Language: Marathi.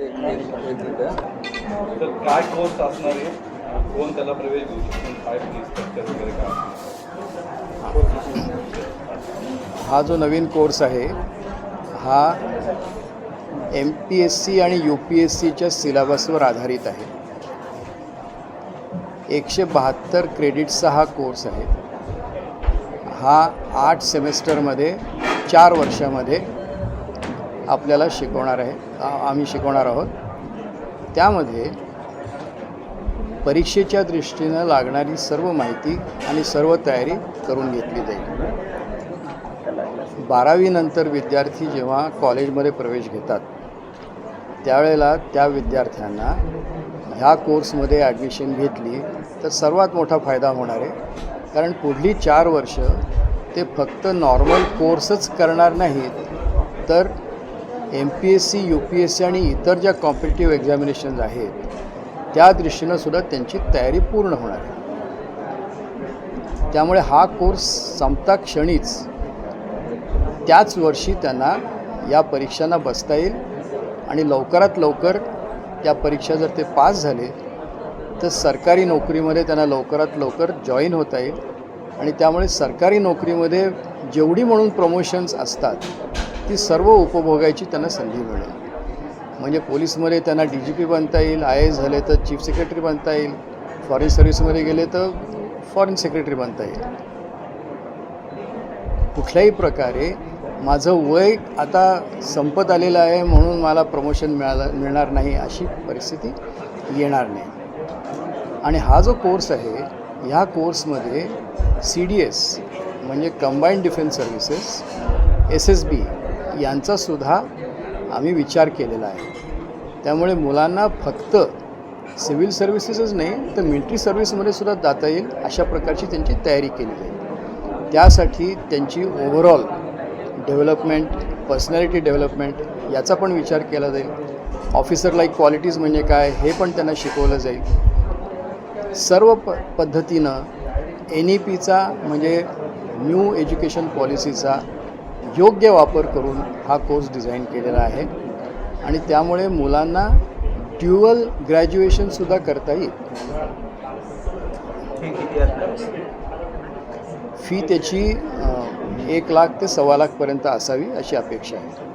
तर काय कोर्स असणार आहे? कोण त्याला प्रवेश शकतो? काय फी स्ट्रक्चर वगैरे काय हा जो नवीन कोर्स आहे हा एम पी एस सी आणि यू पी एस सीच्या सिलेबसवर आधारित आहे. एकशे बहात्तर क्रेडिट्सचा हा कोर्स आहे. हा आठ सेमेस्टरमध्ये चार वर्षामध्ये आपल्याला शिकवणार आहे आम्ही शिकवणार आहोत. त्यामध्ये परीक्षेच्या दृष्टीनं लागणारी सर्व माहिती आणि सर्व तयारी करून घेतली जाईल. बारावीनंतर विद्यार्थी जेव्हा कॉलेजमध्ये प्रवेश घेतात त्यावेळेला त्या विद्यार्थ्यांना ह्या कोर्समध्ये ॲडमिशन घेतली तर सर्वात मोठा फायदा होणार आहे. कारण पुढली चार वर्ष ते फक्त नॉर्मल कोर्सच करणार नाहीत तर M P S C U P S C आणि इतर ज्या कॉम्पिटेटिव्ह एक्झामिनेशन्स आहेत त्या दृष्टीनं सुद्धा त्यांची तयारी पूर्ण होणार आहे. त्यामुळे हा कोर्स संपता क्षणीच त्याच वर्षी त्यांना या परीक्षांना बसता येईल आणि लवकरात लवकर या परीक्षा जर ते पास झाले तर सरकारी नोकरीमध्ये त्यांना लवकरात लवकर जॉईन होता येईल. आणि त्यामुळे सरकारी नोकरीमध्ये जेवढी म्हणून प्रमोशन्स असतात ती सर्व उपभोगायची त्यांना संधी मिळेल. म्हणजे पोलीसमध्ये त्यांना डी जी पी बनता येईल आय एस झाले तर चीफ सेक्रेटरी बनता येईल फॉरेन सर्व्हिसमध्ये गेले तर फॉरेन सेक्रेटरी बनता येईल. कुठल्याही प्रकारे माझं वय आता संपत आलेलं आहे म्हणून मला प्रमोशन मिळाला मिळणार नाही अशी परिस्थिती येणार नाही. आणि हा जो कोर्स आहे ह्या कोर्समध्ये सी डी एस म्हणजे combined defence services S S B यांचासुद्धा आम्ही विचार केलेला आहे. त्यामुळे मुलांना फक्त सिव्हिल सर्व्हिसेसच नाही तर मिलिटरी सर्व्हिसमध्ये सुद्धा जाता येईल अशा प्रकारची त्यांची तयारी केली जाईल त्यासाठी त्यांची ओव्हरऑल डेव्हलपमेंट पर्सनॅलिटी डेव्हलपमेंट याचा पण विचार केला जाईल. ऑफिसर लाईक क्वालिटीज म्हणजे काय हे पण त्यांना शिकवलं जाईल. सर्व प पद्धतीनं एन ई पीचा म्हणजे न्यू एज्युकेशन पॉलिसीचा योग्य वापर करून हा कोर्स डिझाईन केलेला आहे. आणि त्यामुळे मुलांना ड्युअल ग्रॅज्युएशनसुद्धा करता येईल. फी त्याची एक लाख ते सव्वा लाखपर्यंत असावी अशी अपेक्षा आहे.